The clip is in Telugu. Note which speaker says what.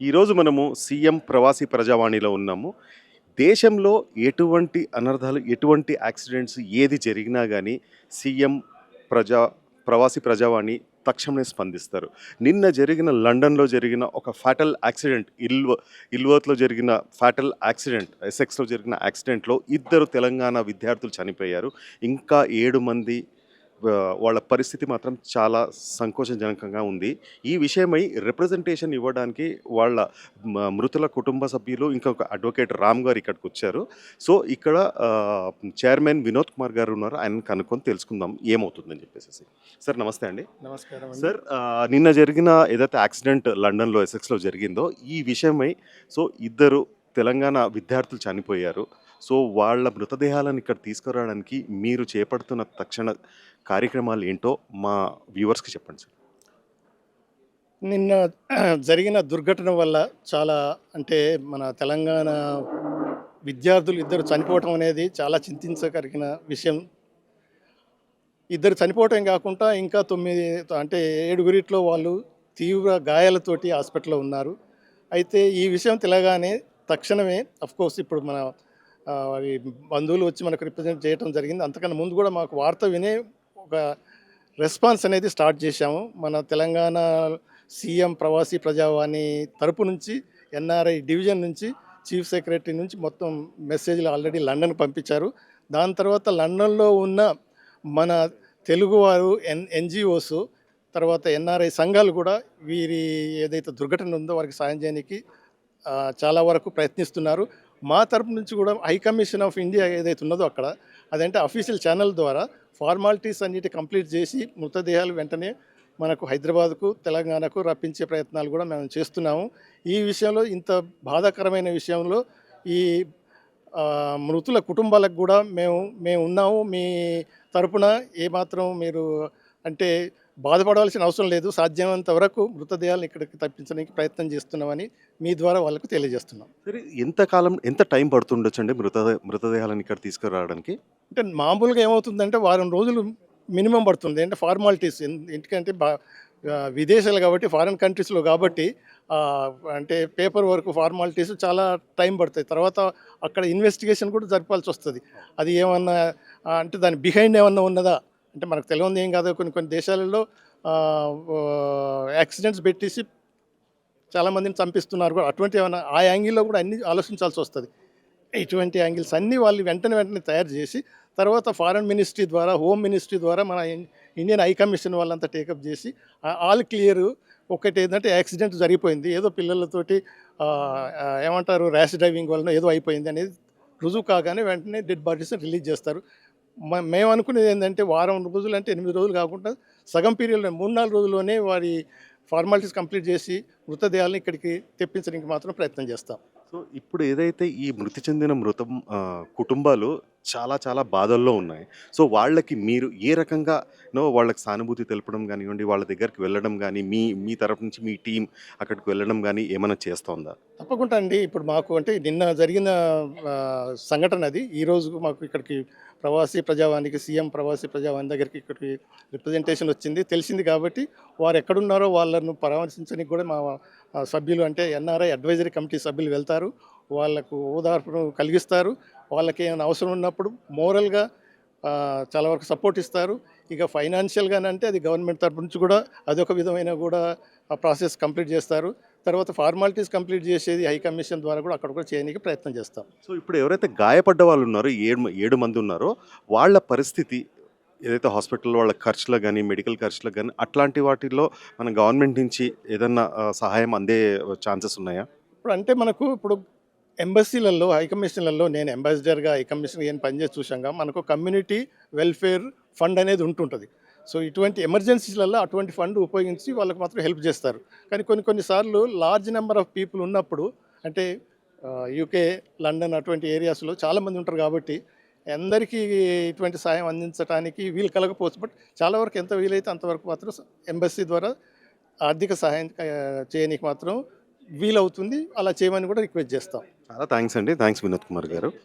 Speaker 1: ఈరోజు మనము సీఎం ప్రవాసీ ప్రజావాణిలో ఉన్నాము. దేశంలో ఎటువంటి అనర్థాలు ఎటువంటి యాక్సిడెంట్స్ ఏది జరిగినా కానీ సీఎం ప్రజా ప్రవాసీ ప్రజావాణి తక్షణమే స్పందిస్తారు. నిన్న జరిగిన లండన్లో జరిగిన ఒక ఫ్యాటల్ యాక్సిడెంట్ ఇల్వ ఇల్వర్త్లో జరిగిన ఫ్యాటల్ యాక్సిడెంట్ ఎస్ఎక్స్లో జరిగిన యాక్సిడెంట్లో ఇద్దరు తెలంగాణ విద్యార్థులు చనిపోయారు. ఇంకా ఏడు మంది వాళ్ళ పరిస్థితి మాత్రం చాలా సంకోచజనకంగా ఉంది. ఈ విషయమై రిప్రజెంటేషన్ ఇవ్వడానికి వాళ్ళ మృతుల కుటుంబ సభ్యులు ఇంకొక అడ్వకేట్ రామ్ గారు ఇక్కడికి వచ్చారు. సో ఇక్కడ చైర్మన్ వినోద్ కుమార్ గారు ఉన్నారు. ఆయన కనుక్కొని తెలుసుకుందాం. ఏమవుతుందని చెప్పేసి. సార్ నమస్తే అండి.
Speaker 2: నమస్కారం.
Speaker 1: సార్ నిన్న జరిగిన ఏదైతే యాక్సిడెంట్ లండన్లో ఎసెక్స్లో జరిగిందో ఈ విషయమై సో ఇద్దరు తెలంగాణ విద్యార్థులు చనిపోయారు. సో వాళ్ళ మృతదేహాలను ఇక్కడ తీసుకురావడానికి మీరు చేపడుతున్న తక్షణ కార్యక్రమాలు ఏంటో మా వ్యూవర్స్కి చెప్పండి సార్.
Speaker 2: నిన్న జరిగిన దుర్ఘటన వల్ల చాలా అంటే మన తెలంగాణ విద్యార్థులు ఇద్దరు చనిపోవటం అనేది చాలా చింతించగలిగిన విషయం. ఇద్దరు చనిపోవటం కాకుండా ఇంకా తొమ్మిది అంటే ఏడుగురిట్లో వాళ్ళు తీవ్ర గాయాలతోటి హాస్పిటల్లో ఉన్నారు. అయితే ఈ విషయం తెలగానే తక్షణమే అఫ్కోర్స్ ఇప్పుడు మన ఆ, వారి బంధువులు వచ్చి మనకు రిప్రజెంట్ చేయడం జరిగింది. అంతకన్నా ముందు కూడా మాకు వార్త వినే ఒక రెస్పాన్స్ అనేది స్టార్ట్ చేశాము. మన తెలంగాణ సీఎం ప్రవాసీ ప్రజావాణి తరపు నుంచి ఎన్ఆర్ఐ డివిజన్ నుంచి చీఫ్ సెక్రటరీ నుంచి మొత్తం మెసేజ్లు ఆల్రెడీ లండన్ పంపించారు. దాని తర్వాత లండన్లో ఉన్న మన తెలుగువారు ఎన్ ఎన్జిఓస్ తర్వాత ఎన్ఆర్ఐ సంఘాలు కూడా వీరి ఏదైతే దుర్ఘటన ఉందో వారికి సాయం చేయడానికి చాలా వరకు ప్రయత్నిస్తున్నారు. మా తరపు నుంచి కూడా హై కమిషన్ ఆఫ్ ఇండియా ఏదైతే ఉన్నదో అక్కడ అదంటే అఫీషియల్ ఛానల్ ద్వారా ఫార్మాలిటీస్ అన్నిటి కంప్లీట్ చేసి మృతదేహాలు వెంటనే మనకు హైదరాబాద్కు తెలంగాణకు రప్పించే ప్రయత్నాలు కూడా మేము చేస్తున్నాము. ఈ విషయంలో ఇంత బాధాకరమైన విషయంలో ఈ మృతుల కుటుంబాలకు కూడా మేము మేము ఉన్నాము. మీ తరపున ఏమాత్రం మీరు అంటే బాధపడవలసిన అవసరం లేదు. సాధ్యమైనంత వరకు మృతదేహాలను ఇక్కడికి తప్పించడానికి ప్రయత్నం చేస్తున్నామని మీ ద్వారా వాళ్ళకు తెలియజేస్తున్నాం.
Speaker 1: సరే ఎంత కాలం ఎంత టైం పడుతుండొచ్చు అండి మృతదే మృతదేహాలను ఇక్కడ తీసుకురావడానికి?
Speaker 2: అంటే మామూలుగా ఏమవుతుందంటే వారం రోజులు మినిమం పడుతుంది. అంటే ఫార్మాలిటీస్ ఎందుకంటే బా విదేశాలు కాబట్టి ఫారిన్ కంట్రీస్లో కాబట్టి అంటే పేపర్ వర్క్ ఫార్మాలిటీస్ చాలా టైం పడతాయి. తర్వాత అక్కడ ఇన్వెస్టిగేషన్ కూడా జరపాల్సి వస్తుంది. అది ఏమన్నా అంటే దాని బిహైండ్ ఏమన్నా ఉన్నదా? అంటే మనకు తెలియదు ఏం కాదు. కొన్ని కొన్ని దేశాలలో యాక్సిడెంట్స్ పెట్టేసి చాలామందిని చంపిస్తున్నారు కూడా. అటువంటి ఏమైనా ఆ యాంగిల్లో కూడా అన్ని ఆలోచించాల్సి వస్తుంది. ఇటువంటి యాంగిల్స్ అన్నీ వాళ్ళు వెంటనే వెంటనే తయారు చేసి తర్వాత ఫారెన్ మినిస్ట్రీ ద్వారా హోమ్ మినిస్ట్రీ ద్వారా మన ఇండియన్ హై కమిషన్ వాళ్ళంతా టేకప్ చేసి ఆల్ క్లియర్ ఒకటి ఏంటంటే యాక్సిడెంట్ జరిగిపోయింది. ఏదో పిల్లలతోటి ఏమంటారు ర్యాష్ డ్రైవింగ్ వలన ఏదో అయిపోయింది అనేది రుజువు కాగానే వెంటనే డెడ్ బాడీస్ రిలీజ్ చేస్తారు. మేము అనుకునేది ఏంటంటే వారం రోజులు అంటే ఎనిమిది రోజులు కాకుండా సగం పీరియడ్లో మూడు నాలుగు రోజుల్లోనే వారి ఫార్మాలిటీస్ కంప్లీట్ చేసి మృతదేహాలను ఇక్కడికి తెప్పించడానికి మాత్రం ప్రయత్నం చేస్తాం.
Speaker 1: సో ఇప్పుడు ఏదైతే ఈ మృతి చెందిన మృతం కుటుంబాలు చాలా చాలా బాధల్లో ఉన్నాయి. సో వాళ్ళకి మీరు ఏ రకంగా నో వాళ్ళకి సానుభూతి తెలపడం కానివ్వండి వాళ్ళ దగ్గరికి వెళ్ళడం కానీ మీ మీ తరపు నుంచి మీ టీం అక్కడికి వెళ్ళడం కానీ ఏమైనా చేస్తోందా?
Speaker 2: తప్పకుండా అండి. ఇప్పుడు మాకు అంటే నిన్న జరిగిన సంఘటన అది. ఈరోజు మాకు ఇక్కడికి ప్రవాసీ ప్రజావానికి సీఎం ప్రవాసీ ప్రజావాణి దగ్గరికి ఇక్కడికి రిప్రజెంటేషన్ వచ్చింది. తెలిసింది కాబట్టి వారు ఎక్కడున్నారో వాళ్ళను పరామర్శించడానికి కూడా మా సభ్యులు అంటే ఎన్ఆర్ఐ అడ్వైజరీ కమిటీ సభ్యులు వెళ్తారు వాళ్ళకు ఓదార్పును కలిగిస్తారు వాళ్ళకి ఏమైనా అవసరం ఉన్నప్పుడు మోరల్గా చాలా వరకు సపోర్ట్ ఇస్తారు. ఇక ఫైనాన్షియల్గానే అంటే అది గవర్నమెంట్ తరపు నుంచి కూడా అదొక విధమైన కూడా ఆ ప్రాసెస్ కంప్లీట్ చేస్తారు. తర్వాత ఫార్మాలిటీస్ కంప్లీట్ చేసేది హై కమిషన్ ద్వారా కూడా అక్కడ కూడా చేయడానికి ప్రయత్నం చేస్తాం.
Speaker 1: సో ఇప్పుడు ఎవరైతే గాయపడ్డ వాళ్ళు ఉన్నారో ఏడు ఏడు మంది ఉన్నారో వాళ్ళ పరిస్థితి ఏదైతే హాస్పిటల్ వాళ్ళ ఖర్చులకు కానీ మెడికల్ ఖర్చులకు కానీ అట్లాంటి వాటిల్లో మన గవర్నమెంట్ నుంచి ఏదన్నా సహాయం అందే ఛాన్సెస్ ఉన్నాయా?
Speaker 2: ఇప్పుడు అంటే మనకు ఇప్పుడు ఎంబసీలలో హై కమిషన్లలో నేను అంబాసిడర్గా హైకమిషన్ ఏం పనిచేసి చూసాగా మనకు కమ్యూనిటీ వెల్ఫేర్ ఫండ్ అనేది ఉంటుంటుంది. సో ఇటువంటి ఎమర్జెన్సీలలో అటువంటి ఫండ్ ఉపయోగించి వాళ్ళకి మాత్రం హెల్ప్ చేస్తారు. కానీ కొన్ని కొన్నిసార్లు లార్జ్ నెంబర్ ఆఫ్ పీపుల్ ఉన్నప్పుడు అంటే యూకే లండన్ అటువంటి ఏరియాస్లో చాలామంది ఉంటారు కాబట్టి అందరికీ ఇటువంటి సాయం అందించడానికి వీలు కలగపోవచ్చు బట్ చాలా వరకు ఎంత వీలైతే అంతవరకు మాత్రం ఎంబసీ ద్వారా ఆర్థిక సహాయం చేయడానికి చేయనీకి మాత్రం వీలవుతుంది. అలా చేయమని కూడా రిక్వెస్ట్ చేస్తాం.
Speaker 1: చాలా థ్యాంక్స్ అండి. థ్యాంక్స్ వినోద్ కుమార్ గారు.